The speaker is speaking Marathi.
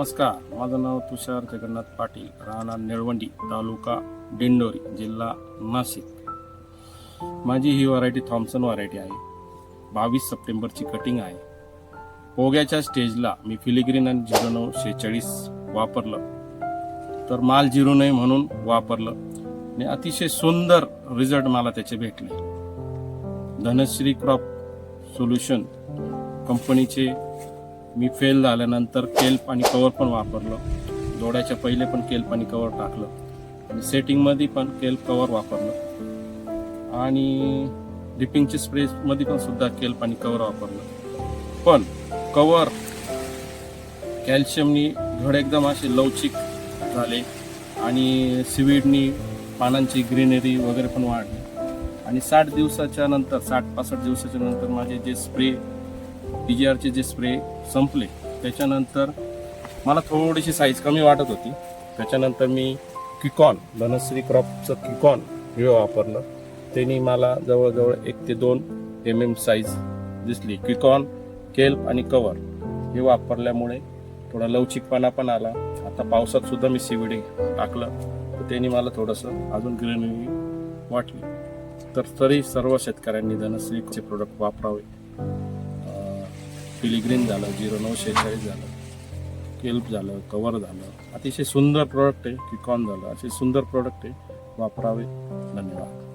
नमस्कार माझं नाव तुषार जगन्नाथ पाटील राहणार निळवंडी तालुका दिंडोरी जिल्हा नाशिक. माझी ही व्हरायटी थॉम्सन व्हरायटी आहे. बावीस सप्टेंबरची कटिंग आहे. पोग्याच्या स्टेजला मी फिलिग्रीन आणि झिरो नऊ शेहेचाळीस वापरलं. तर माल झिरो नये म्हणून वापरलं. आणि अतिशय सुंदर रिझल्ट मला त्याचे भेटले. धनश्री क्रॉप सोल्युशन कंपनीचे मी फेल झाल्यानंतर केल्प आणि कवर पण वापरलं. जोड्याच्या पहिले पण केल्प आणि कवर टाकलं. आणि सेटिंगमध्ये पण केल्प कवर वापरलं. आणि डिपिंगची स्प्रेमध्ये पण सुद्धा केल्प आणि कवर वापरलं. पण कवर कॅल्शियमनी घड एकदम असे लवचिक झाले आणि सिविडनी पानांची ग्रीनरी वगैरे पण वाढली. आणि साठ दिवसाच्या नंतर साठ पासष्ट दिवसाच्या नंतर माझे जे स्प्रे पी जी आरचे जे स्प्रे संपले त्याच्यानंतर मला थोडीशी साईज कमी वाटत होती. त्याच्यानंतर मी किकॉन धनश्री क्रॉपचं किकॉन हे वापरलं. त्यांनी मला जवळजवळ एक ते दोन एम एम साईज दिसली. किकॉन केल्प आणि कवर हे वापरल्यामुळे थोडा लवचिकपणा पण आला. आता पावसात सुद्धा मी सीविडी टाकलं. तर त्यांनी मला थोडंसं अजून ग्रीनरी वाटली. तर तरी सर्व शेतकऱ्यांनी धनश्रीचे प्रोडक्ट वापरावे. फिलिग्रीन झालं झिरो नऊ शेहेचाळीस झालं केल्प झालं कवर झालं. अतिशय सुंदर प्रोडक्ट आहे किकॉन झालं. असे सुंदर प्रोडक्ट आहे. वापरावे. धन्यवाद.